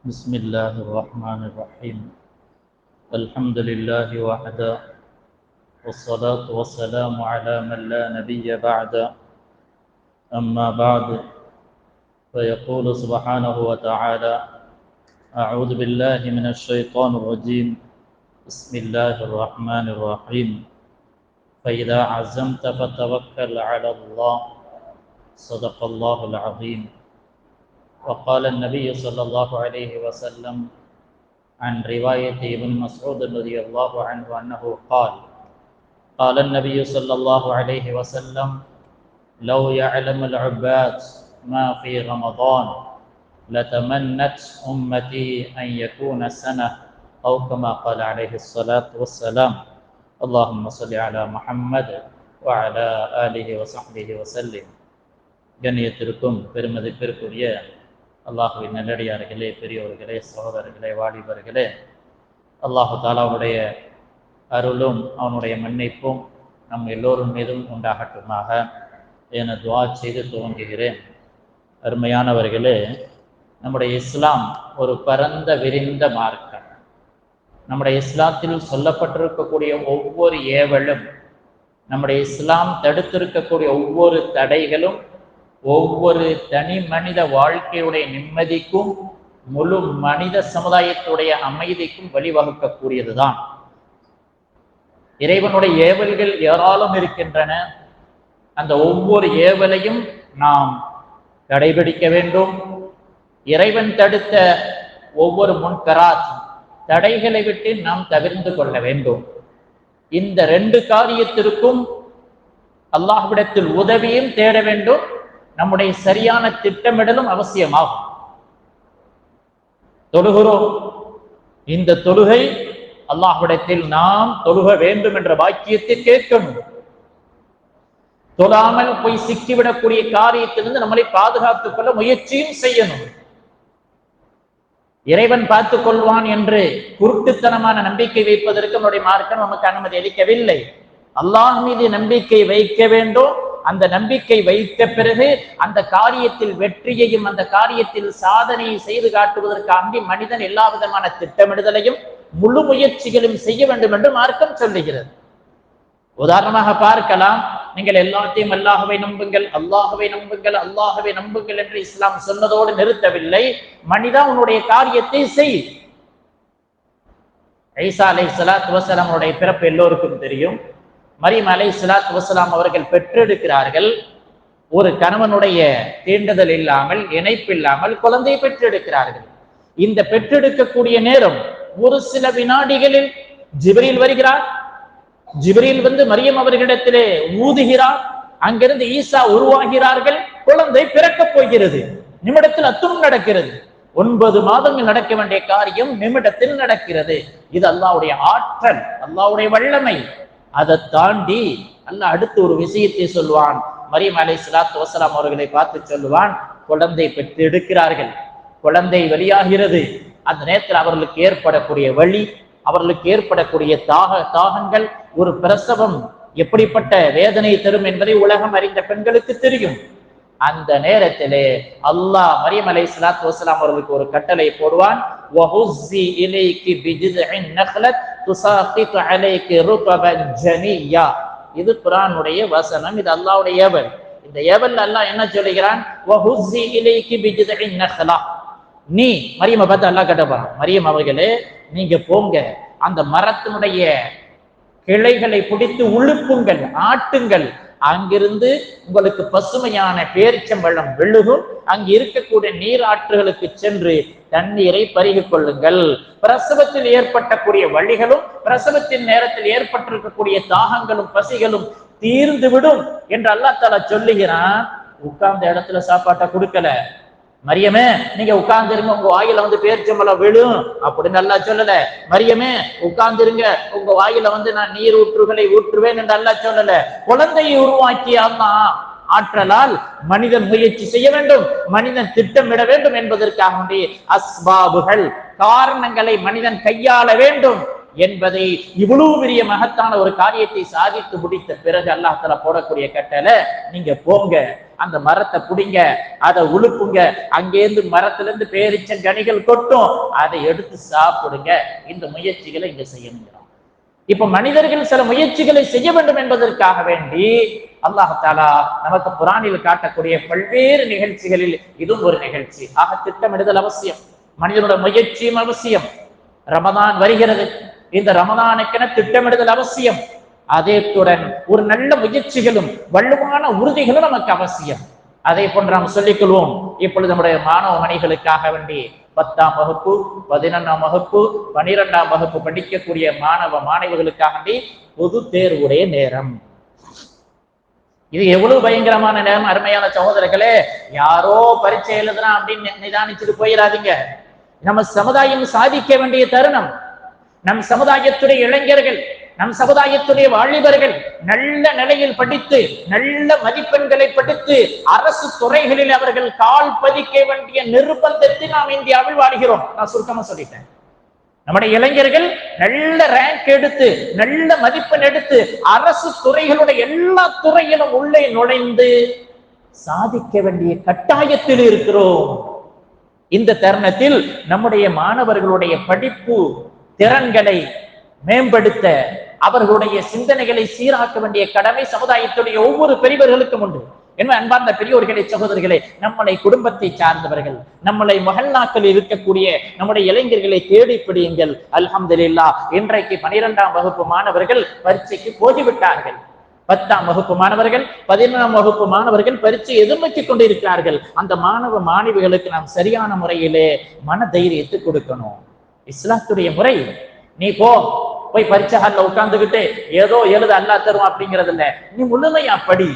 بسم الله الرحمن الرحيم. الحمد لله وحده والصلاة والسلام على من لا نبي بعد. أما بعد فيقول سبحانه وتعالى أعوذ بالله من الشيطان الرجيم. بسم الله الرحمن الرحيم. فإذا عزمت فتوكل على الله. صدق الله العظيم. وقال النبي صلى الله عليه وسلم عن رواية ابن مسعود رضي الله عنه أنه قال قال النبي صلى الله عليه وسلم لو يعلم العباد ما في رمضان لتمنت أمتي أن يكون سنة أو كما قال عليه الصلاة والسلام اللهم صل على محمد وعلى آله وصحبه وسلم கண்ணியத்திற்கும் பெருமதிப்பிற்குரிய அல்லாஹுவின் நல்லடியார்களே பெரியோர்களே சகோதரர்களே வாலிபர்களே அல்லாஹு தாலாவுடைய அருளும் அவனுடைய மன்னிப்பும் நம் எல்லோரும் மீதும் உண்டாகட்டுமாக என துவா செய்து துவங்குகிறேன். அருமையானவர்களே நம்முடைய இஸ்லாம் ஒரு பரந்த விரிந்த மார்க்கம். நம்முடைய இஸ்லாத்தில் சொல்லப்பட்டிருக்கக்கூடிய ஒவ்வொரு ஏவலும் நம்முடைய இஸ்லாம் தடுத்திருக்கக்கூடிய ஒவ்வொரு தடைகளும் ஒவ்வொரு தனி மனித வாழ்க்கையுடைய நிம்மதிக்கும் முழு மனித சமுதாயத்துடைய அமைதிக்கும் வழிவகுக்கக்கூடியதுதான். இறைவனுடைய ஏவல்கள் ஏராளம் இருக்கின்றன. அந்த ஒவ்வொரு ஏவலையும் நாம் கடைபிடிக்க வேண்டும். இறைவன் தடுத்த ஒவ்வொரு முன்கராத் தடைகளை விட்டு நாம் தவிர்ந்து கொள்ள வேண்டும். இந்த ரெண்டு காரியத்திற்கும் அல்லாஹ்விடத்தில் உதவியும் தேட வேண்டும். நம்முடைய சரியான திட்டமிடலும் அவசியமாகும். தொழுகிறோம். இந்த தொழுகை அல்லாஹ்விடத்தில் நாம் தொழுக வேண்டும் என்ற வாக்கியத்தை கேட்கணும். தொழாமல் போய் சிக்கிவிடக்கூடிய காரியத்திலிருந்து நம்மளை பாதுகாத்துக் கொள்ள முயற்சியும் செய்யணும். இறைவன் பார்த்துக் கொள்வான் என்று குருட்டுத்தனமான நம்பிக்கை வைப்பதற்கு நம்முடைய மார்க்கம் நமக்கு அனுமதி அளிக்கவில்லை. அல்லாஹ் மீது நம்பிக்கை வைக்க வேண்டும். அந்த நம்பிக்கை வைத்த பிறகு அந்த காரியத்தில் வெற்றியையும் அந்த காரியத்தில் சாதனையை செய்து காட்டுவதற்கு அம்பி மனிதன் எல்லா விதமான திட்டமிடுதலையும் முழு முயற்சிகளும் செய்ய வேண்டும் என்று மார்க்கம் சொல்லுகிறது. உதாரணமாக பார்க்கலாம். நீங்கள் எல்லாத்தையும் அல்லாஹவை நம்புங்கள் அல்லாஹவை நம்புங்கள் அல்லாஹவை நம்புங்கள் என்று இஸ்லாம் சொன்னதோடு நிறுத்தவில்லை. மனிதா உன்னுடைய காரியத்தை செய். ஐசா அலை சலாத் வசலாமுடைய பிறப்பு எல்லோருக்கும் தெரியும். மரியம் அலை சலாத் வசலாம் அவர்கள் பெற்றெடுக்கிறார்கள். ஒரு கணவனுடைய தீண்டுதல் இல்லாமல் இணைப்பு இல்லாமல் குழந்தையை பெற்றெடுக்கிறார்கள். இந்த பெற்றெடுக்கக்கூடிய நேரம் ஒரு சில வினாடிகளில் ஜிபரில் வருகிறார். ஜிப்ரீல் வந்து மரியம் அவர்களிடத்திலே ஊதுகிறார். அங்கிருந்து ஈசா உருவாகிறார்கள். குழந்தை பிறக்கப் போகிறது. நிமிடத்தில் அத்தும் நடக்கிறது. ஒன்பது மாதங்கள் நடக்க வேண்டிய காரியம் நிமிடத்தில் நடக்கிறது. இது அல்லாவுடைய ஆற்றல் அல்லாவுடைய வல்லமை. அதை தாண்டி அல்ல அடுத்து ஒரு விஷயத்தை சொல்வான். மரியம் அலை சலாத்து வசலாம் அவர்களை பார்த்து சொல்லுவான் குழந்தை பெற்று எடுக்கிறார்கள். குழந்தை வெளியாகிறது அந்த நேரத்தில் அவர்களுக்கு ஏற்படக்கூடிய வழி அவர்களுக்கு ஏற்படக்கூடிய தாக தாகங்கள் ஒரு பிரசவம் எப்படிப்பட்ட வேதனை தரும் என்பதை உலகம் அறிந்த பெண்களுக்கு தெரியும். அந்த நேரத்திலே அல்லாஹ் மரியம் அலை சலாத்து வசலாம் அவர்களுக்கு ஒரு கட்டளை போடுவான். இது குரானுடைய வசனம் இது அல்லாவுடைய ஏவல். இந்த ஏவல் அல்லாஹ் என்ன சொல்லுகிறான்? நீ மரியம் பார்த்து அல்லாஹ் கட்ட போறான் மரியம் அவர்களே நீங்க போங்க. அந்த மரத்தினுடைய கிளைகளை பிடித்து உழுப்புங்கள் ஆட்டுங்கள். அங்கிருந்து உங்களுக்கு பசுமையான பேரிச்சம்பழம் விழுகும். அங்கு இருக்கக்கூடிய நீராற்றுகளுக்கு சென்று தண்ணீரை பருகி கொள்ளுங்கள். பிரசவத்தில் ஏற்பட்டக்கூடிய வழிகளும் பிரசவத்தின் நேரத்தில் ஏற்பட்டிருக்கக்கூடிய தாகங்களும் பசிகளும் தீர்ந்துவிடும் என்று அல்லா தாலா சொல்லுகிறான். உட்கார்ந்த இடத்துல சாப்பாட்டை கொடுக்கல. மரியமே நீங்க உட்கார்ந்துருங்க உங்க வாயில வந்து பேரிச்சம்பளம் விழும் அப்படின்னு நல்லா சொல்லல. மரியமே உட்கார்ந்துருங்க உங்க வாயில வந்து நான் நீர் ஊற்றுகளை ஊற்றுவேன் என்று அல்லா சொல்லல. குழந்தையை உருவாக்கி அம்மா ஆற்றலால் மனிதன் முயற்சி செய்ய வேண்டும் மனிதன் திட்டமிட வேண்டும் என்பதற்காக அஸ்பாபுகள் காரணங்களை மனிதன் கையாள வேண்டும். என்பதை இவ்வளவு பெரிய மகத்தான ஒரு காரியத்தை சாதித்து முடித்த பிறகு அல்லாஹால போடக்கூடிய கட்டளை நீங்க போங்க அந்த மரத்தை புடிங்க அதை உழுப்புங்க அங்கேருந்து மரத்துல இருந்து பேரிச்ச கனிகள் கொட்டும் அதை எடுத்து சாப்பிடுங்க. இந்த முயற்சிகளை இங்க செய்யணுங்கிறோம் இப்ப மனிதர்கள் சில முயற்சிகளை செய்ய வேண்டும் என்பதற்காக வேண்டி அல்லாஹாலா நமக்கு புராணில் காட்டக்கூடிய பல்வேறு நிகழ்ச்சிகளில் இதுவும் ஒரு நிகழ்ச்சி. ஆக திட்டமிடுதல் அவசியம். மனிதனோட முயற்சியும் அவசியம். ரமதான் வருகிறது. இந்த ரமதானுக்கென திட்டமிடுதல் அவசியம். அதேத்துடன் ஒரு நல்ல முயற்சிகளும் வலுவான உறுதிகளும் நமக்கு அவசியம். அதே போன்று நாம் சொல்லிக் கொள்வோம் இப்பொழுது நம்முடைய மாணவ மணிகளுக்காக வேண்டி பத்தாம் வகுப்பு பதினொன்றாம் வகுப்பு பனிரெண்டாம் வகுப்பு படிக்கக்கூடிய மாணவ மாணவிகளுக்காக வேண்டி பொது தேர்வுடைய நேரம். இது எவ்வளவு பயங்கரமான நேரம் அருமையான சகோதரர்களே. யாரோ பரீட்சை எழுதுனா அப்படின்னு நிதானிச்சுட்டு போயிடாதீங்க. நம்ம சமுதாயம் சாதிக்க வேண்டிய தருணம். நம் சமுதாயத்துடைய இளைஞர்கள் நம் சமுதாயத்துடைய வாலிபர்கள் நல்ல நிலையில் படித்து நல்ல மதிப்பெண்களை படித்து அரசு துறைகளில் அவர்கள் கால் பதிக்க வேண்டிய நிர்பந்தத்தில் நாம் இந்தியாவில் வாழ்கிறோம் நான் சுருக்கமா சொல்லிட்டேன். நம்முடைய இளைஞர்கள் நல்ல ரேங்க் எடுத்து நல்ல மதிப்பெண் எடுத்து அரசு துறைகளுடைய எல்லா துறையிலும் உள்ளே நுழைந்து சாதிக்க வேண்டிய கட்டாயத்தில் இருக்கிறோம். இந்த தருணத்தில் நம்முடைய மாணவர்களுடைய படிப்பு திறன்களை மேம்படுத்த அவர்களுடைய சிந்தனைகளை சீராக்க வேண்டிய கடமை சமுதாயத்துடைய ஒவ்வொரு பெரியவர்களுக்கும் உண்டு. என்ன அன்பார்ந்த பெரியோர்களே சகோதரர்களே நம்மளை குடும்பத்தை சார்ந்தவர்கள் நம்மளை மகள்நாக்கள் இருக்கக்கூடிய நம்முடைய இளைஞர்களை தேடி பிடியுங்கள். அல்ஹம்துலில்லா இன்றைக்கு பனிரெண்டாம் வகுப்பு மாணவர்கள் பரீட்சைக்கு போய்விட்டார்கள். பத்தாம் வகுப்பு மாணவர்கள் பதினொன்றாம் வகுப்பு மாணவர்கள் பரீட்சை எதிர்நோக்கி கொண்டிருக்கிறார்கள். அந்த மாணவ மாணவிகளுக்கு நாம் சரியான முறையிலே மன தைரியத்தை கொடுக்கணும். இஸ்லாத்துடைய முறை. நீ போ போய் பரீட்சை உட்கார்ந்துகிட்டு ஏதோ எழுத அல்லா தரும் அப்படிங்கிறது இல்ல நீ முழுமையா படி.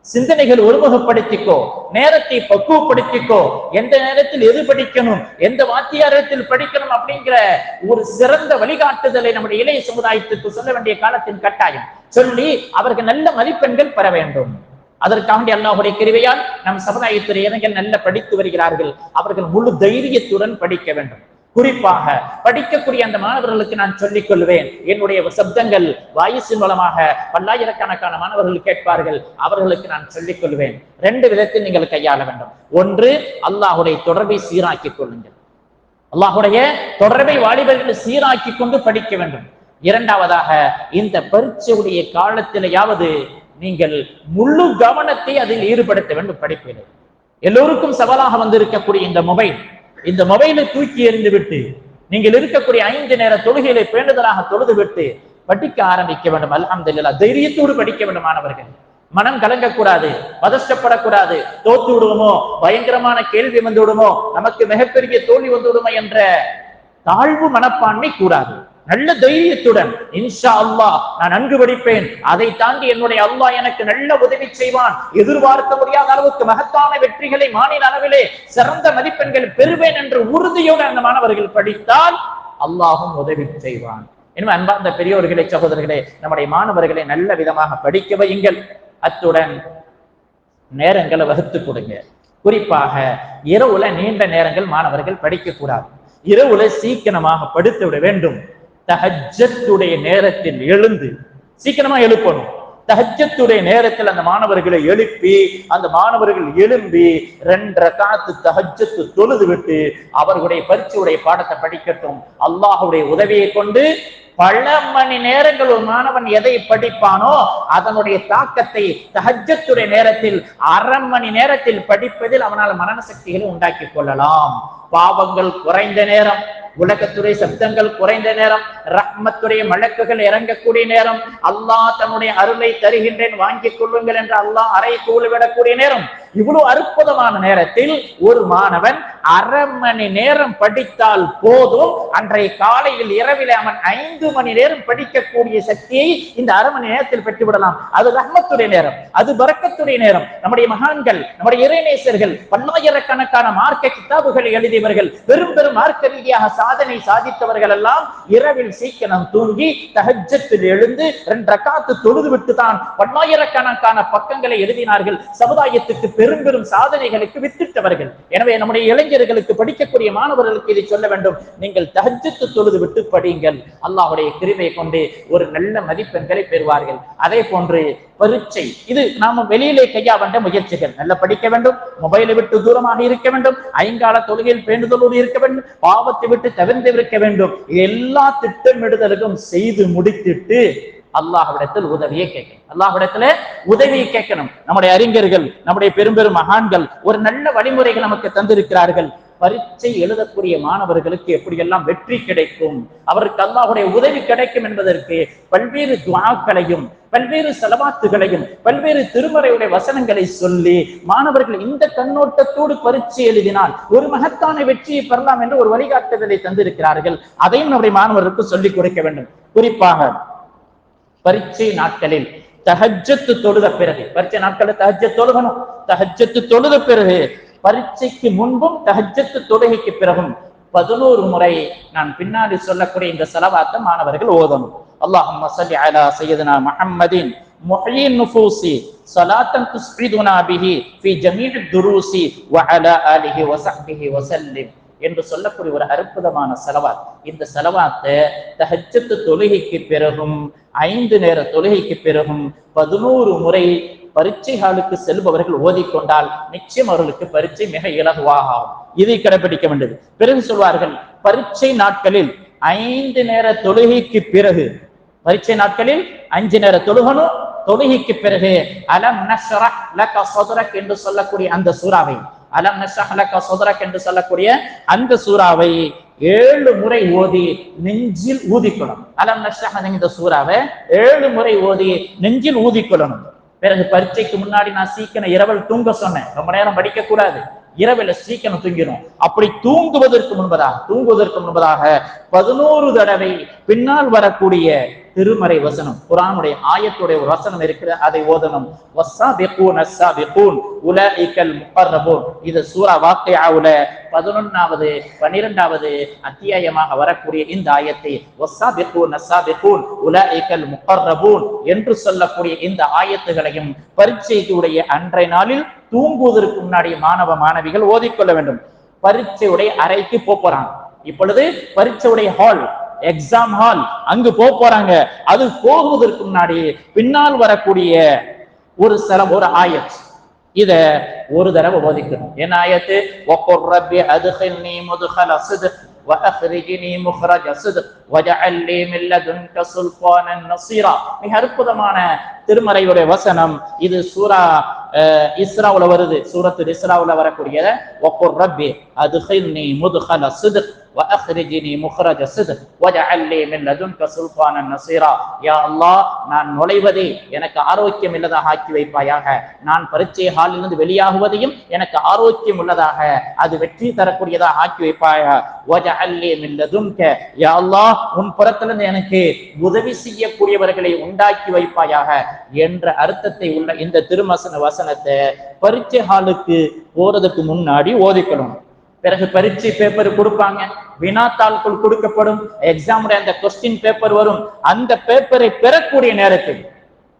சிந்தனைகள் ஒருமுகப்படுத்திக்கோ. நேரத்தை பக்குவப்படுத்திக்கோ. எந்த நேரத்தில் எது படிக்கணும் எந்த வாத்தியாரத்தில் படிக்கணும் அப்படிங்கிற ஒரு சிறந்த வழிகாட்டுதலை நம்முடைய இளைய சமுதாயத்துக்கு சொல்ல வேண்டிய காலத்தின் கட்டாயம். சொல்லி அவர்கள் நல்ல மதிப்பெண்கள் பெற வேண்டும். அதற்காக அல்லாஹுடைய கிருவையால் நம் சமுதாயத்தில் இளைஞர்கள் நல்ல படித்து வருகிறார்கள். அவர்கள் முழு தைரியத்துடன் படிக்க வேண்டும். குறிப்பாக படிக்கக்கூடிய அந்த மாணவர்களுக்கு நான் சொல்லிக் கொள்வேன். என்னுடைய சப்தங்கள் வாயுசின் மூலமாக பல்லாயிரக்கணக்கான மாணவர்கள் கேட்பார்கள். அவர்களுக்கு நான் சொல்லிக் கொள்வேன். ரெண்டு விதத்தில் நீங்கள் கையாள வேண்டும். ஒன்று அல்லாஹுடைய தொடர்பை சீராக்கிக் கொள்ளுங்கள். அல்லாஹுடைய தொடர்பை வாலிபர்கள் சீராக்கி கொண்டு படிக்க வேண்டும். இரண்டாவதாக இந்த பரீட்சையுடைய காலத்திலேயாவது நீங்கள் முழு கவனத்தை அதில் ஈடுபடுத்த வேண்டும் படிப்பில். எல்லோருக்கும் சவாலாக வந்திருக்கக்கூடிய இந்த மொபைல் இந்த மொபைலை தூக்கி எறிந்து விட்டு நீங்கள் இருக்கக்கூடிய ஐந்து நேர தொழுகைகளை பேண்டுதலாக தொழுது விட்டு படிக்க ஆரம்பிக்க வேண்டும். அல்ஹம்துலில்லாஹ். தைரியத்தோடு படிக்க வேண்டும் மாணவர்கள். மனம் கலங்கக்கூடாது பதஷ்டப்படக்கூடாது. தோத்து விடுவோமோ பயங்கரமான கேள்வி வந்து விடுமோ நமக்கு மிகப்பெரிய தோல்வி வந்து விடுமோ என்ற தாழ்வு மனப்பான்மை கூடாது. நல்ல தைரியத்துடன் இன்ஷா அல்லாஹ் நான் நன்கு படிப்பேன். அதை தாண்டி என்னுடைய அல்லாஹ் எனக்கு நல்ல உதவி செய்வான். எதிர்பார்க்க முடியாத அளவுக்கு மகத்தான வெற்றிகளை மாநில அளவிலே சிறந்த மதிப்பெண்கள் பெறுவேன் என்ற உறுதியோடு அந்த மாணவர்கள் படித்தால் அல்லாஹும் உதவி செய்வான். எனவே அன்பார்ந்த பெரியோர்களே சகோதரர்களே நம்முடைய மாணவர்களை நல்ல விதமாக படிக்க வையுங்கள். அத்துடன் நேரங்களை வகுத்து கொடுங்க. குறிப்பாக இரவுல நீண்ட நேரங்கள் மாணவர்கள் படிக்கக்கூடாது. இரவுல சீக்கிரமாக படுத்து விட வேண்டும். தஹஜத்துடைய நேரத்தில் எழுந்து சீக்கிரமா எழுப்பணும். தஹஜத்துடைய நேரத்தில் அந்த மாணவர்களை எழுப்பி அந்த மாணவர்கள் எழும்பி ரெண்டரை காத்து தஹஜத்து தொழுது விட்டு அவர்களுடைய பரீட்சையுடைய பாடத்தை படிக்கட்டும். அல்லாஹுடைய உதவியை கொண்டு பல மணி நேரங்கள் ஒரு மாணவன் எதை படிப்பானோ அதனுடைய தாக்கத்தை தஹஜத்துடைய நேரத்தில் அரை மணி நேரத்தில் படிப்பதில் அவனால் மரண சக்திகளை உண்டாக்கி கொள்ளலாம். பாவங்கள் குறைந்த நேரம் உலகத்துடைய சப்தங்கள் குறைந்த நேரம் ரஹ்மத்துடைய மலக்குகள் இறங்கக்கூடிய நேரம் அல்லாஹ் தன்னுடைய அருளை தருகின்றேன் வாங்கிக் கொள்ளுங்கள் என்று அல்லாஹ் அறை விடக்கூடிய நேரம் இவ்வளவு அற்புதமான நேரத்தில் ஒரு மாணவன் அரை மணி நேரம் படித்தால் போதும். அன்றைய காலையில் இரவில் அவன் ஐந்து மணி நேரம் படிக்கக்கூடிய சக்தியை இந்த அரை மணி நேரத்தில் பெற்று விடலாம் அது ரஹ்மத்துடைய நேரம் அது பறக்கத்துடைய நேரம். நம்முடைய மகான்கள் நம்முடைய இறைநேசர்கள் பல்லாயிரக்கணக்கான மார்க்க கிதாபுகளை எழுதியவர்கள் பெரும் பெரும் மார்க்க ரீதியாக சாதனை சாதித்தவர்கள் எல்லாம் இரவில் சீக்கிரம் தூங்கி தஹஜத்தில் எழுந்து ரெண்டு ரக்காத்து தொழுது விட்டு தான் பல்லாயிரக்கணக்கான பக்கங்களை எழுதினார்கள். சமுதாயத்துக்கு பெரும் பெரும் சாதனைகளுக்கு வித்திட்டவர்கள். எனவே நம்முடைய இளைஞர்களுக்கு படிக்கக்கூடிய மாணவர்களுக்கு இதை சொல்ல வேண்டும். நீங்கள் தகஜத்து தொழுது விட்டு படியுங்கள். அல்லாஹுடைய கிருமையை கொண்டு ஒரு நல்ல மதிப்பெண்களை பெறுவார்கள். அதே போன்று பரீட்சை இது நாம வெளியிலே கையாண்ட முயற்சிகள். நல்ல படிக்க வேண்டும் மொபைலை விட்டு தூரமாக இருக்க வேண்டும் ஐங்கால தொழுகையில் பேண்டுதலோடு இருக்க வேண்டும் பாவத்தை விட்டு தவிர்த்து இருக்க வேண்டும். எல்லா திட்டமிடுதலுக்கும் செய்து முடித்திட்டு அல்லாஹ்விடத்தில் உதவியை கேட்கணும். அல்லாஹ்விடத்துல உதவியை கேட்கணும். நம்முடைய அறிஞர்கள் நம்முடைய பெரும்பெரும் மகான்கள் ஒரு நல்ல வழிமுறைகள் நமக்கு தந்திருக்கிறார்கள். பரீட்சை எழுதக்கூடிய மாணவர்களுக்கு எப்படியெல்லாம் வெற்றி கிடைக்கும்? அவருக்கு அல்லாஹுடைய உதவி கிடைக்கும் என்பதற்கு பல்வேறு துவாக்களையும் பல்வேறு செலவாத்துகளையும் பல்வேறு திருமறையுடைய வசனங்களை சொல்லி மாணவர்கள் இந்த கண்ணோட்டத்தோடு பரீட்சை எழுதினால் ஒரு மகத்தான வெற்றியை பெறலாம் என்று ஒரு வழிகாட்டுதலை தந்திருக்கிறார்கள். அதையும் நம்முடைய மாணவர்களுக்கு சொல்லிக் கொடுக்க வேண்டும். குறிப்பாக பரீட்சை நாட்களில் தஹஜத்து தொழுத பிறகு பரீட்சை நாட்களில் தஹஜத் தொழுகணும் தஹஜத்து தொழுத பிறகு பரீட்சைக்கு முன்பும் தஹஜத்து தொழுகைக்கு பிறகும் பதினோரு முறை நான் பின்னாடி சொல்லக்கூடிய இந்த செலவாத்த மாணவர்கள் ஓதணும் اللهم صل على سيدنا محمد محيي النفوس صلاة تسعدنا به في جميع الدروس وعلى آله وصحبه وسلم என்று சொல்லக்கூடிய ஒரு அற்புதமான செலவாத். இந்த செலவாத்தை தஹஜத்து தொழுகைக்கு பிறகும் ஐந்து நேர தொழுகைக்கு பிறகும் பதினோரு முறை பரீட்சை ஹாலுக்கு செல்பவர்கள் ஓதிக்கொண்டால் நிச்சயம் அவர்களுக்கு பரீட்சை மிக இலகுவாக ஆகும் இதை கடைபிடிக்க வேண்டியது. பிறகு சொல்வார்கள் பரீட்சை நாட்களில் ஐந்து நேர தொழுகைக்கு பிறகு பரீட்சை நாட்களில் அஞ்சு நேர தொழுகணும் தொழுகைக்கு பிறகு அலம் நஷ்ரஹ் லக சதுரக் என்று சொல்லக்கூடிய அந்த சூறாவை அலம் நஷ்ரஹ் லக சதுரக் என்று சொல்லக்கூடிய அந்த சூறாவை ஏழு முறை ஓதி நெஞ்சில் ஊதிக்கொள்ளணும். அலம் நஷ்ரஹ் இந்த சூறாவை ஏழு முறை ஓதி நெஞ்சில் ஊதிக்கொள்ளணும். பிறகு பரீட்சைக்கு முன்னாடி நான் சீக்கிரம் இரவல் தூங்க சொன்னேன். ரொம்ப நேரம் படிக்க கூடாது இரவில் சீக்கிரம் தூங்கிடும். அப்படி தூங்குவதற்கு முன்பதாக தூங்குவதற்கு முன்பதாக பதினோரு தடவை பின்னால் வரக்கூடிய திருமறை வசனம். குரானுடைய ஆயத்துடைய ஒரு வசனம் இருக்கிற அதை ஓதணும். இது சூரா வாக்கியாவுல பதினொன்னாவது பன்னிரெண்டாவது அத்தியாயமாக வரக்கூடிய இந்த ஆயத்தை. என்று சொல்லக்கூடிய இந்த ஆயத்துகளையும் பரீட்சைக்குடைய அன்றைய நாளில் தூங்குவதற்கு முன்னாடி மாணவ மாணவிகள் ஓதிக்கொள்ள வேண்டும். பரீட்சையுடைய அறைக்கு போறான் இப்பொழுது பரீட்சையுடைய ஹால் எக்ஸாம் ஹால் அங்கு போக போறாங்க அது போகுவதற்கு முன்னாடி பின்னால் வரக்கூடிய ஒரு சிலம் ஒரு ஆயத் இத ஒரு தடவை போதிக்கணும் என்ன ஆயத்து ஒக்கொர் ரப்பி அதுஹில்னி முதுஹல சிதுக் وأخرجني مخرج صدق واجعل لي من لدنك سلطانا نصيرا மிக அற்புதமான திருமறையுடைய வசனம் இது சூரா அஹ், இஸ்ராவுல வருது சூரத்து இஸ்ராவுல வரக்கூடிய ஒக்கொர் ரப்பி அதுஹில்னி முதுஹல சிதுக் وأخرجني مخرج صدق واجعل لي من لدنك سلطانا نصيرا يا الله நான் நுழைவதை எனக்கு ஆரோக்கியம் உள்ளதாக ஆக்கி வைப்பாயாக நான் பரீட்சை ஹாலிலிருந்து வெளியாகுவதையும் எனக்கு ஆரோக்கியம் உள்ளதாக அது வெற்றி தரக்கூடியதாக ஆக்கி வைப்பாயாக واجعل لي من لدنك يا الله உன் புறத்திலிருந்து எனக்கு உதவி செய்யக்கூடியவர்களை உண்டாக்கி வைப்பாயாக என்ற அர்த்தத்தை உள்ள இந்த திருமசன வசனத்தை பரீட்சை ஹாலுக்கு போறதுக்கு முன்னாடி ஓதிக்கணும் பிறகு பரீட்சை பேப்பர் கொடுப்பாங்க. வினாத்தாள்கள் கொடுக்கப்படும். எக்ஸாமுடைய அந்த கொஸ்டின் பேப்பர் வரும். அந்த பேப்பரை பெறக்கூடிய நேரத்தில்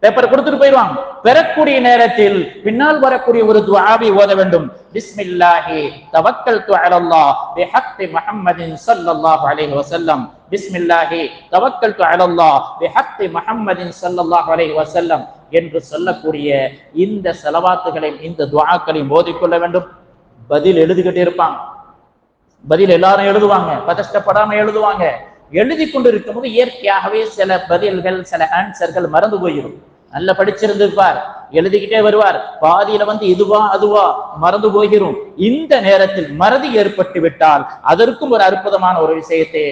பேப்பர் கொடுத்துட்டு போயிடுவாங்க. பெறக்கூடிய நேரத்தில் பின்னால் வரக்கூடிய ஒரு துவாவை ஓத வேண்டும். பிஸ்மில்லாஹி தவக்கல்து அலல்லாஹ் பிஹக்கி முஹம்மதின் ஸல்லல்லாஹு அலைஹி வஸல்லம். பிஸ்மில்லாஹி தவக்கல்து அலல்லாஹ் பிஹக்கி முஹம்மதின் ஸல்லல்லாஹு அலைஹி வஸல்லம் என்று சொல்லக்கூடிய இந்த செலவாத்துகளையும் இந்த துஆக்களையும் ஓதிக்கொள்ள வேண்டும். பதில் எழுதிக்கிட்டே இருப்பாங்க. பதில் எல்லாரும் எழுதுவாங்க. பதஷ்டப்படாம எழுதுவாங்க. எழுதி கொண்டு இருக்கும்போது இயற்கையாகவே சில பதில்கள் சில ஆன்சர்கள் மறந்து போயிடும் நல்ல படிச்சிருந்திருப்பார். எழுதிக்கிட்டே வருவார். பாதியில வந்து இதுவா அதுவா மறந்து போகிறோம். இந்த நேரத்தில் மறதி ஏற்பட்டு விட்டால் அதற்கும் ஒரு அற்புதமான ஒரு விஷயத்தை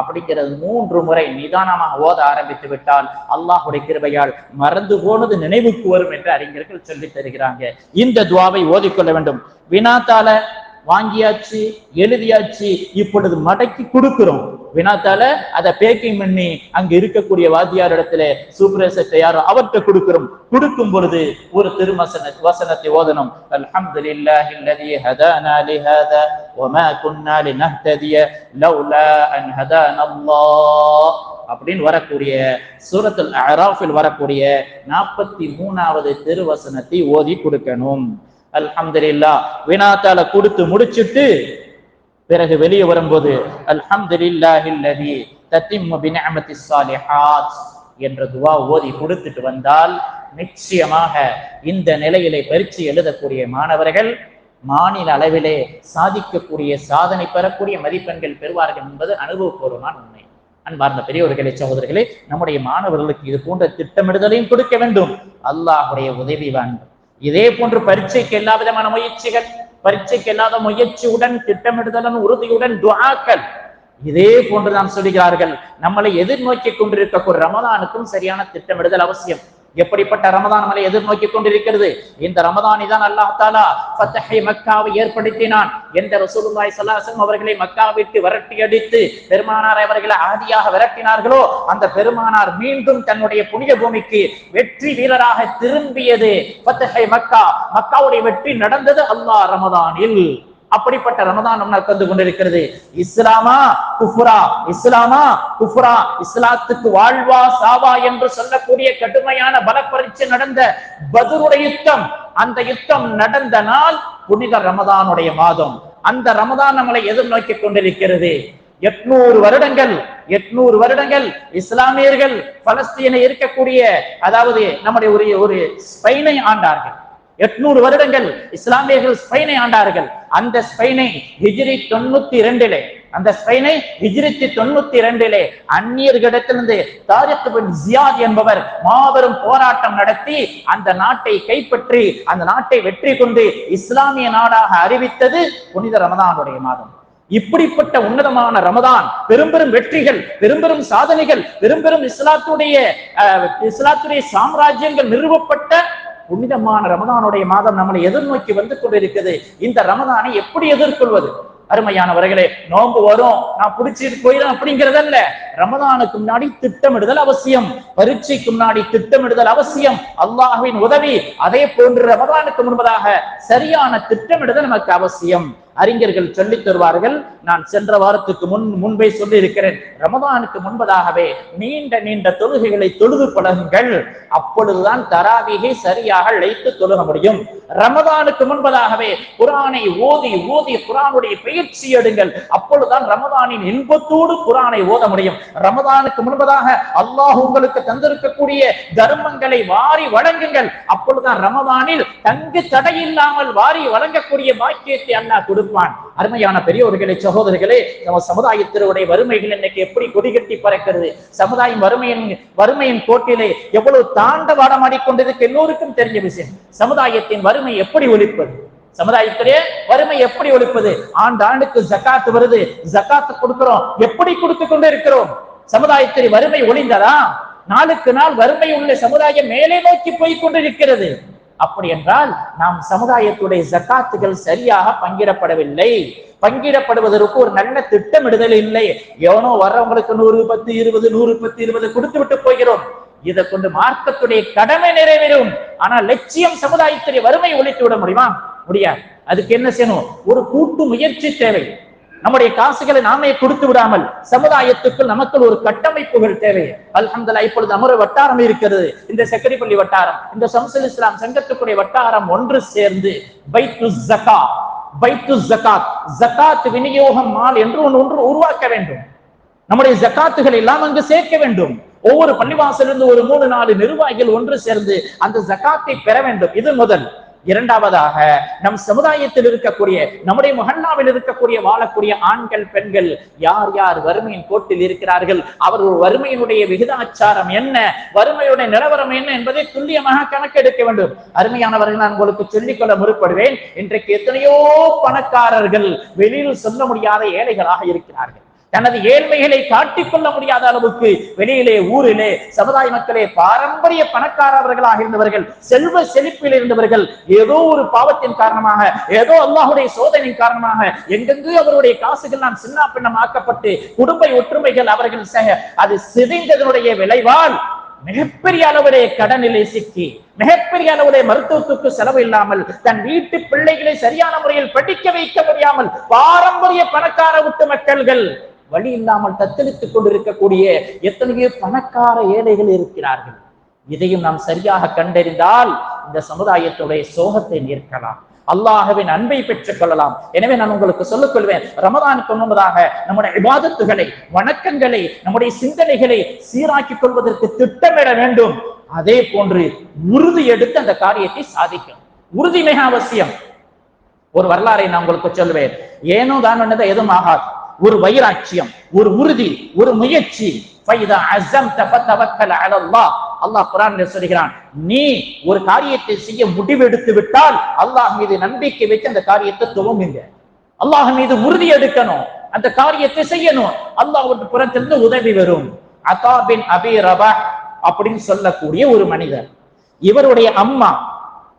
அப்படிங்கிறது மூன்று முறை நிதானமாக ஓத ஆரம்பித்து விட்டால் அல்லாஹுடைய கிருபையால் மறந்து போனது நினைவுக்கு வரும் என்று அறிஞர்கள் சொல்லித் தருகிறாங்க. இந்த துவாவை ஓதிக்கொள்ள வேண்டும். வினாத்தால வாங்கியாச்சு எழுதியாச்சு இப்பொழுது மடக்கி கொடுக்கிறோம். வினாத்தால அதை பேக்கிங் பண்ணி அங்க இருக்கக்கூடிய வாத்தியார் இடத்துல சூப்பர்வைசர் யாரோ அவர்கிட்ட கொடுக்கிறோம். கொடுக்கும் பொழுது ஒரு திருமசன வசனத்தை ஓதணும். அல்ஹம்துலில்லாஹி அல்லதி ஹதானா லிஹாதா வமா குன்னா லினஹ்ததிய லவ்லா அன் ஹதானா அல்லாஹ். அப்படின்னு வரக்கூடிய சூரத்துல் அராஃபில் வரக்கூடிய நாற்பத்தி மூணாவது திருவசனத்தை ஓதி கொடுக்கணும். அல்ஹம்துலில்லா. வினாத்தால கொடுத்து முடிச்சிட்டு பிறகு வெளியே வரும்போது அல்ஹம்துலில்லாஹில்லதி தத்திம்மு பினிஅமத்தி ஸாலிஹாத் என்ற துவா ஓதி கொடுத்துட்டு வந்தால் நிச்சயமாக இந்த நிலையிலே பரீட்சை எழுதக்கூடிய மாணவர்கள் மாநில அளவிலே சாதிக்கக்கூடிய சாதனை பெறக்கூடிய மதிப்பெண்கள் பெறுவார்கள் என்பது அனுபவபூர்வமான உண்மை. அன்பார்ந்த பெரியவர்களே சகோதரர்களே நம்முடைய மாணவர்களுக்கு இது போன்ற திட்டமிடுதலையும் கொடுக்க வேண்டும். அல்லாஹுடைய உதவி வேண்டும் இதே போன்று பரீட்சைக்கு எல்லா விதமான முயற்சிகள் பரீட்சைக்கு இல்லாத முயற்சியுடன் திட்டமிடுதலுடன் உறுதியுடன் துவாக்கள் இதே போன்று நாம் சொல்கிறார்கள் நம்மளை எதிர்நோக்கி கொண்டிருக்க ரமதானுக்கும் சரியான திட்டமிடுதல் அவசியம். எப்படிப்பட்ட ரமதான் மலை எதிர்நோக்கி கொண்டிருக்கிறது? இந்த ரமதானி தான் அல்லாஹ் தாலா. ஃபத்தஹை மக்காவை ஏற்படுத்தினான். எந்த ரசூலுல்லாய் ஸல்லல்லாஹு அவர்களை மக்காவிற்கு விரட்டி அடித்து பெருமானார் அவர்களை ஆதியாக விரட்டினார்களோ அந்த பெருமானார் மீண்டும் தன்னுடைய புனித பூமிக்கு வெற்றி வீரராக திரும்பியது. ஃபத்தஹை மக்கா. மக்காவுடைய வெற்றி நடந்தது அல்லாஹ் ரமதானில். அப்படிப்பட்ட ரமதான் நமக்கு கந்து கொண்டிருக்கிறது. இஸ்லாமா குஃப்ரா? இஸ்லாமா குஃப்ரா? இஸ்லாத்துக்கு வாழ்வா சாவா என்று சொல்லக்கூடிய கடுமையான பலப்பரீட்சை நடந்த பதுருடைய யுத்தம் அந்த யுத்தம் நடந்த நாள் புனித ரமதானுடைய மாதம். அந்த ரமதான் நம்மளை எதிர்நோக்கி கொண்டிருக்கிறது. எட்நூறு வருடங்கள் எட்நூறு வருடங்கள் இஸ்லாமியர்கள் பலஸ்தீனை இருக்கக்கூடிய அதாவது நம்முடைய ஒரு ஒரு ஸ்பெயினை ஆண்டார்கள். எட்நூறு வருடங்கள் இஸ்லாமியர்கள் ஸ்பெயினை ஆண்டார்கள். அந்த ஸ்பெயினை ஹிஜ்ரி தொண்ணூத்தி இரண்டிலே அந்த ஸ்பெயினை ஹிஜ்ரித்தி தொண்ணூத்தி இரண்டிலே அந்நியர்களிடத்திலிருந்து தாரித் பின் ஜியாத் என்பவர் மாபெரும் போராட்டம் நடத்தி அந்த நாட்டை கைப்பற்றி அந்த நாட்டை வெற்றி கொண்டு இஸ்லாமிய நாடாக அறிவித்தது புனித ரமதானுடைய மாதம். இப்படிப்பட்ட உன்னதமான ரமதான் பெரும்பெரும் வெற்றிகள் பெரும்பெரும் சாதனைகள் பெரும்பெரும் இஸ்லாத்துடைய அஹ், இஸ்லாத்துடைய சாம்ராஜ்யங்கள் நிறுவப்பட்ட புனிதமான ரமதானுடைய மாதம் நம்மளை எதிர்நோக்கி வந்து கொண்டிருக்கிறது இந்த ரமதானை எப்படி எதிர்கொள்வது? அருமையானவர்களே நோம்பு வரும். நான் பிடிச்சிட்டு போயிடும் அப்படிங்கிறதல்ல. ரமதானுக்கு முன்னாடி திட்டமிடுதல் அவசியம். பரீட்சைக்கு முன்னாடி திட்டமிடுதல் அவசியம். அல்லாஹுவின் உதவி. அதே போன்று ரமதானுக்கு முன்பதாக சரியான திட்டமிடுதல் நமக்கு அவசியம். அறிஞர்கள் சொல்லித் தருவார்கள் நான் சென்ற வாரத்துக்கு முன் முன்பே சொல்லி இருக்கிறேன் ரமதானுக்கு முன்பதாகவே நீண்ட நீண்ட தொழுகைகளை தொழுது பழகுங்கள். அப்பொழுதுதான் தராவிகை சரியாக ழைத்து தொழுக முடியும். ரமதானுக்கு முன்பதாகவே குரானை ஓதி ஓதி குரானுடைய பயிற்சி எடுங்கள். அப்பொழுதுதான் ரமதானின் இன்பத்தோடு குரானை ஓத முடியும். ரமதானுக்கு முன்பதாக அல்லாஹ் உங்களுக்கு தந்திருக்கக்கூடிய தர்மங்களை வாரி வழங்குங்கள். அப்பொழுதுதான் ரமதானில் தங்கு தடையில்லாமல் வாரி வழங்கக்கூடிய பாக்கியத்தை அல்லாஹ் கொடுப்பான். அருமையான பெரியோர்களே சகோதரர்களே நம்ம சமுதாயத்தினுடைய வறுமைகள் இன்னைக்கு எப்படி கொடிகட்டி பறக்கிறது? சமுதாயம் வறுமையின் வறுமையின் கோட்டிலே எவ்வளவு தாண்டவாடமாடிக் கொண்டிருக்கு எல்லோருக்கும் தெரிஞ்ச விஷயம். சமுதாயத்தின் வறுமை எப்படி ஒழிப்பது? சமுதாயத்திலே வறுமை எப்படி ஒழிப்பது? ஆண்டு ஆண்டுக்கு ஜக்காத்து வருது. ஜக்காத்து கொடுக்கிறோம். எப்படி கொடுத்து கொண்டு இருக்கிறோம் சமுதாயத்தில் வறுமை ஒளிந்ததா நாளுக்கு நாள் வறுமை உள்ள சமுதாயம் மேலே நோக்கி போய் கொண்டிருக்கிறது. அப்படி என்றால் நாம் சமுதாயத்துடைய ஜக்காத்துகள் சரியாக பங்கிடப்படவில்லை. பங்கிடப்படுவதற்கு ஒரு நல்ல திட்டமிடுதல் இல்லை. எவனோ வர்றவங்களுக்கு நூறு பத்து இருபது நூறு பத்து இருபது கொடுத்து விட்டு போகிறோம். இதை கொண்டு மார்க்கத்துடைய கடமை நிறைவேறும். ஆனா லட்சியம் சமுதாயத்துடைய வறுமை ஒழித்து விட முடியுமா? முடியாது. அதுக்கு என்ன செய்யணும்? ஒரு கூட்டு முயற்சி தேவை. நம்முடைய காசுகளை நாமே கொடுத்து விடாமல் சமுதாயத்துக்குள் நமக்குள் ஒரு கட்டமைப்புகள் தேவை. அல்ஹம்துல்லா இப்பொழுது அமர வட்டாரம் இருக்கிறது. இந்த செக்கரிப்பள்ளி வட்டாரம் இந்த சம்சல் இஸ்லாம் சங்கத்துக்குடைய வட்டாரம் ஒன்று சேர்ந்து பைத்து ஜக்கா பைத்து ஜகாத் ஜகாத் விநியோகம் மால் என்று ஒன்று ஒன்று உருவாக்க வேண்டும். நம்முடைய ஜக்காத்துகள் எல்லாம் அங்கு சேர்க்க வேண்டும். ஒவ்வொரு பள்ளிவாசலிருந்து ஒரு மூணு நாலு நிர்வாகிகள் ஒன்று சேர்ந்து அந்த ஜக்காத்தை பெற வேண்டும். இது முதல். இரண்டாவதாக நம் சமுதாயத்தில் இருக்கக்கூடிய நம்முடைய மகன்னாவில் இருக்கக்கூடிய வாழக்கூடிய ஆண்கள் பெண்கள் யார் யார் வறுமையின் கோட்டில் இருக்கிறார்கள்? அவர் வறுமையினுடைய விகிதாச்சாரம் என்ன? வறுமையுடைய நிலவரம் என்ன என்பதை துல்லியமாக கணக்கெடுக்க வேண்டும். அருமையானவர்கள் நான் உங்களுக்கு சொல்லிக்கொள்ள முற்படுவேன். இன்றைக்கு எத்தனையோ பணக்காரர்கள் வெளியில் சொல்ல முடியாத ஏழைகளாக இருக்கிறார்கள். தனது ஏழ்மைகளை காட்டிக்கொள்ள முடியாத அளவுக்கு வெளியிலே ஊரிலே சமுதாய மக்களே பாரம்பரிய பணக்காரவர்களாக இருந்தவர்கள் செல்வ செழிப்பில் இருந்தவர்கள் ஏதோ ஒரு பாவத்தின் காரணமாக ஏதோ அல்லாஹுடைய சோதனையின் காரணமாக எங்கெங்கு அவருடைய காசுகள் நாம் சின்ன பின்னமாக்கப்பட்டு குடும்ப ஒற்றுமைகள் அவர்கள் சக அது சிதைந்ததனுடைய விளைவால் மிகப்பெரிய அளவிலே கடனிலே சிக்கி மிகப்பெரிய அளவுடைய மருத்துவத்துக்கு செலவு இல்லாமல் தன் வீட்டு பிள்ளைகளை சரியான முறையில் படிக்க வைக்க முடியாமல் பாரம்பரிய பணக்கார விட்டு மக்கள்கள் வழி இல்லாமல் தத்தளித்துக் கொண்டிருக்கக்கூடிய எத்தனையோ பணக்கார ஏழைகள் இருக்கிறார்கள். இதையும் நாம் சரியாக கண்டறிந்தால் இந்த சமுதாயத்துடைய சோகத்தை நிற்கலாம் அல்லாஹ்வின் அன்பை பெற்றுக் கொள்ளலாம். எனவே நான் உங்களுக்கு சொல்லிக் கொள்வேன் ரமதானுக்கு முன்பதாக நம்முடைய விவாதத்துகளை வணக்கங்களை நம்முடைய சிந்தனைகளை சீராக்கிக் கொள்வதற்கு திட்டமிட வேண்டும். அதே போன்று உறுதி எடுத்து அந்த காரியத்தை சாதிக்கும் உறுதி மிக அவசியம். ஒரு வரலாறை நான் உங்களுக்கு சொல்லுவேன் ஏனோ தான் எதுவும் ஆகாது. ஒரு வைராட்சியம் ஒரு உறுதி ஒரு முயற்சி. அல்லாஹ் குரான் சொல்கிறான் நீ ஒரு காரியத்தை செய்ய முடிவெடுத்து விட்டால் அல்லாஹ் மீது நம்பிக்கை வச்சு அந்த காரியத்தை துவங்குங்க. அல்லாஹ் மீது உறுதி எடுக்கணும். அந்த காரியத்தை செய்யணும். அல்லாஹ் புறத்திலிருந்து உதவி வரும். அதாபின் அபி ரபா அப்படின்னு சொல்லக்கூடிய ஒரு மனிதர். இவருடைய அம்மா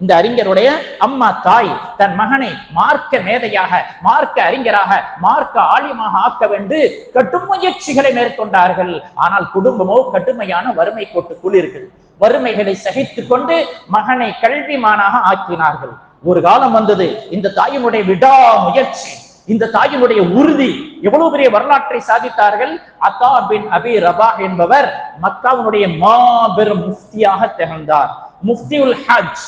இந்த அறிஞருடைய அம்மா தாய் தன் மகனை மார்க்க மேதையாக மார்க்க அறிஞராக மார்க்க ஆழியமாக ஆக்க வேண்டு கட்டும் முயற்சிகளை மேற்கொண்டார்கள். ஆனால் குடும்பமோ கடுமையான வறுமை கோட்டுக்குள் இருக்குது. வறுமைகளை சகித்துக் கொண்டு மகனை கல்விமானாக ஆக்கினார்கள். ஒரு காலம் வந்தது. இந்த தாயினுடைய விடா முயற்சி இந்த தாயினுடைய உறுதி எவ்வளவு பெரிய வரலாற்றை சாதித்தார்கள்? அத்தா பின் அபி ரபா என்பவர் மக்காவினுடைய மாபெரும் முஃப்தியாக திகழ்ந்தார். முஃப்தியுல் ஹஜ்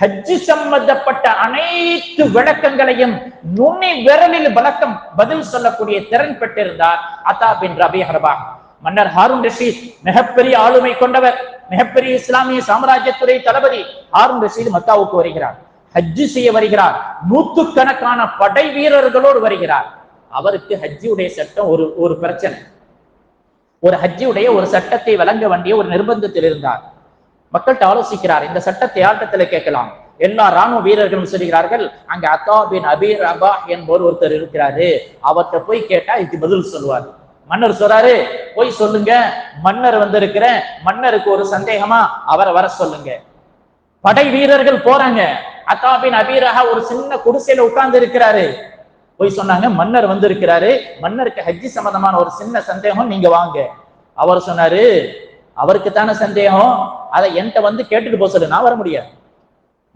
ஹஜ்ஜு சம்பந்தப்பட்ட அனைத்து விளக்கங்களையும் நுண்ணி விரலில் விளக்கம் பதில் சொல்லக்கூடிய திறன் பெற்றிருந்தார் அத்தா பின் ரபி ஹர்பா. மன்னர் ஹாரூன் ரஷீத் மிகப்பெரிய ஆளுமை கொண்டவர் மிகப்பெரிய இஸ்லாமிய சாம்ராஜ்யத்துறை தளபதி ஹாரூன் ரஷீத் மக்காவுக்கு வருகிறார். ஹஜ்ஜு செய்ய வருகிறார். நூற்றுக்கணக்கான படை வீரர்களோடு வருகிறார். அவருக்கு ஹஜ்ஜியுடைய சட்டம் ஒரு ஒரு பிரச்சனை. ஒரு ஹஜ்ஜியுடைய ஒரு சட்டத்தை வழங்க வேண்டிய ஒரு நிர்பந்தத்தில் இருந்தார். மக்கள்கிட்ட ஆலோசிக்கிறார். இந்த சட்டத்தை ஆட்டத்தில் கேட்கலாம். எல்லா ராணுவ வீரர்களும் சொல்கிறார்கள் அங்க அத்தா பின் அபீர் அபா என்பவர் ஒருத்தர் இருக்கிறாரு. அவர்கிட்ட போய் கேட்டா இதுக்கு பதில் சொல்லுவார். மன்னர் சொல்றாரு போய் சொல்லுங்க மன்னர் வந்திருக்கிற மன்னருக்கு ஒரு சந்தேகமா அவரை வர சொல்லுங்க. படை வீரர்கள் போறாங்க. அத்தாபின் அபீரஹா ஒரு சின்ன குடிசையில உட்கார்ந்து இருக்கிறாரு. போய் சொன்னாங்க மன்னர் வந்திருக்கிறாரு. மன்னருக்கு ஹஜ்ஜி சம்பந்தமான ஒரு சின்ன சந்தேகம் நீங்க வாங்க. அவர் சொன்னாரு அவருக்கு தானே சந்தேகம்? அதை என்கிட்ட வந்து கேட்டுட்டு போக சொல்லு நான் வர முடியாது.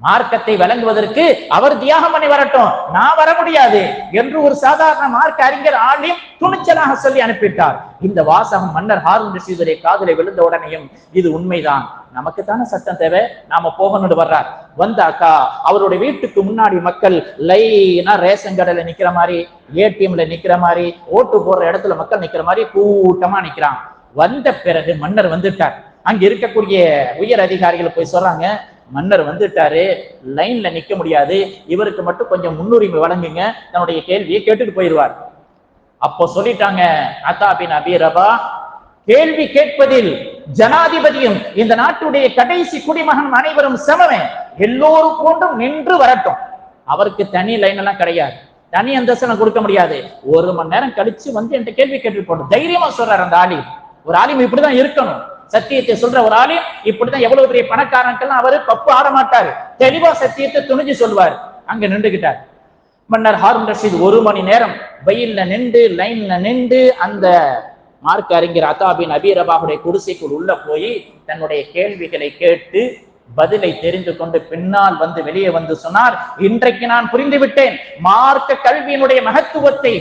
மார்க்கத்தை விளங்குவதற்கு அவர் தியாகம் பண்ணி வரட்டும். நான் வர முடியாது என்று ஒரு சாதாரண மார்க்க அறிஞர் ஆளையும் துணிச்சலாக சொல்லி அனுப்பிட்டார் இந்த வாசகம் மன்னர் ஹாரூன் ரஷீதுடைய காதலை விழுந்த உடனேயும் இது உண்மைதான். நமக்கு தானே சட்டம் தேவை? நாம போகணும்னு வர்றார். வந்தாக்கா அவருடைய வீட்டுக்கு முன்னாடி மக்கள் லைனா ரேஷன் கடையில நிக்கிற மாதிரி ஏடிஎம்ல நிக்கிற மாதிரி ஓட்டு போடுற இடத்துல மக்கள் நிக்கிற மாதிரி கூட்டமா நிக்கிறான் வந்த பிறகு மன்னர் வந்துட்டார். அங்க இருக்கக்கூடிய உயர் அதிகாரிகள் போய் சொல்றாங்க மன்னர் வந்துட்டாரு லைன்ல நிக்க முடியாது இவருக்கு மட்டும் கொஞ்சம் முன்னுரிமை வழங்குங்க தன்னுடைய கேள்வியை கேட்டுட்டு போயிடுவார். அப்போ சொல்லிட்டாங்க அத்தா பின் கேள்வி கேட்பதில் ஜனாதிபதியும் இந்த நாட்டுடைய கடைசி குடிமகன் அனைவரும் சமமே எல்லோரும் போன்றும் நின்று வரட்டும். அவருக்கு தனி லைன் எல்லாம் கிடையாது. தனி அந்தஸ்து கொடுக்க முடியாது. ஒரு மணி நேரம் கழிச்சு வந்து என்கிட்ட கேள்வி கேட்டு போட்டோம் தைரியமா சொல்றாரு அந்த ஆலி ஒரு ஆலிம் இப்படிதான் இருக்கணும். சத்தியத்தை சொல்ற ஒரு ஆளு இப்படிதான் எவ்வளவு பெரிய பணக்காரன்கள் அவரு பப்பு ஆட மாட்டாரு. தெளிவா சத்தியத்தை துணிஞ்சு சொல்வார் அங்க நின்றுகிட்டார். மன்னர் ஹாரூன் ரஷீத் ஒரு மணி நேரம் வெயில்ல நின்று லைன்ல நின்று அந்த மார்க் அறிஞர் அத்தாபின் அபீரபாவுடைய குடிசைக்குள் உள்ள போய் தன்னுடைய கேள்விகளை கேட்டு பதிலை தெரிந்து கொண்டு பின்னால் வந்து வெளியே வந்து சொன்னார் இன்றைக்கு நான் புரிந்து விட்டேன் மார்க்க கல்வியினுடைய மகத்துவத்தை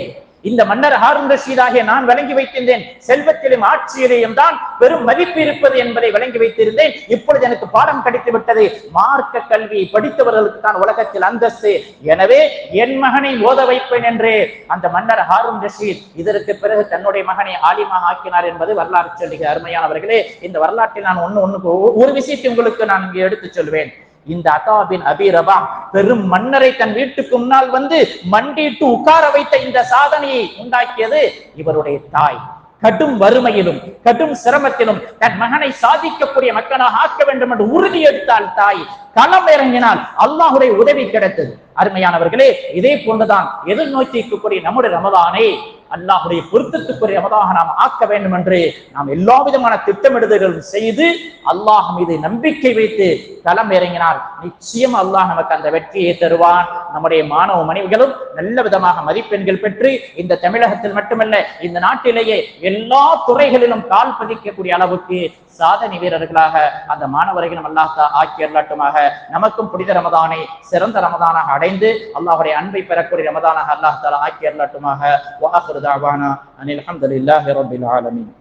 இந்த மன்னர் ஹாரூன் ரஷீதாகிய நான் வழங்கி வைத்திருந்தேன். செல்வத்திலும் ஆட்சியிலையும் தான் பெரும் மதிப்பு இருப்பது என்பதை விளங்கி வைத்திருந்தேன். இப்பொழுது எனக்கு பாடம் கிடைத்து விட்டது. மார்க்க கல்வி படித்தவர்களுக்கு தான் உலகத்தில் அந்தஸ்து. எனவே என் மகனை ஓத வைப்பேன் என்று அந்த மன்னர் ஹாரூன் ரஷீத் இதற்கு பிறகு தன்னுடைய மகனை ஆலிமாக ஆக்கினார் என்பது வரலாறு சொல்லுகிற அருமையானவர்களே. இந்த வரலாற்றில் நான் ஒண்ணு ஒண்ணுக்கு ஒரு விஷயத்தை உங்களுக்கு நான் இங்கே எடுத்துச் சொல்வேன். இந்த அதாபின் அபிரபா பெரும் மன்னரை தன் வீட்டுக்கு முன்னால் வந்து மண்டிட்டு உட்கார வைத்த இந்த சாதனையை உண்டாக்கியது இவருடைய தாய். கடும் வறுமையிலும் கடும் சிரமத்திலும் தன் மகனை சாதிக்கக்கூடிய மக்களாக ஆக்க வேண்டும் என்று உறுதி எடுத்தால் தாய். களம் இறங்கினால் அல்லாஹுடைய உதவி கிடைத்தது. அருமையானவர்களே இதே போன்றுதான் எதிர்நோக்கி இருக்கக்கூடிய நம்முடைய ரமதானே. அல்லாஹுடைய பொருத்தத்துக்குரிய நாம் ஆக்க வேண்டும் என்று நாம் எல்லா விதமான திட்டமிடுதல்களும் செய்து அல்லாஹ் மீது நம்பிக்கை வைத்து களம் இறங்கினால் நிச்சயம் அல்லாஹ் நமக்கு அந்த வெற்றியை தருவான். நம்முடைய மாணவ மனைவிகளும் நல்ல விதமாக மதிப்பெண்கள் பெற்று இந்த தமிழகத்தில் மட்டுமல்ல இந்த நாட்டிலேயே எல்லா துறைகளிலும் கால் பதிக்கக்கூடிய அளவுக்கு சாதனை வீரர்களாக அந்த மாணவர்களும் அல்லாஹ் ஆக்கி அருளாட்டுமாக நமக்கும் புனித ரமதானை சிறந்த ரமதானாக அடைந்து அல்லாஹுடைய அன்பை பெறக்கூடிய ரமதானாக அல்லாஹ் தாலா ஆக்கி அருளாட்டுமாக. வாஹர் தாவானா. அனில் அஹமதுல்லாஹி ரபில் ஆலமின்.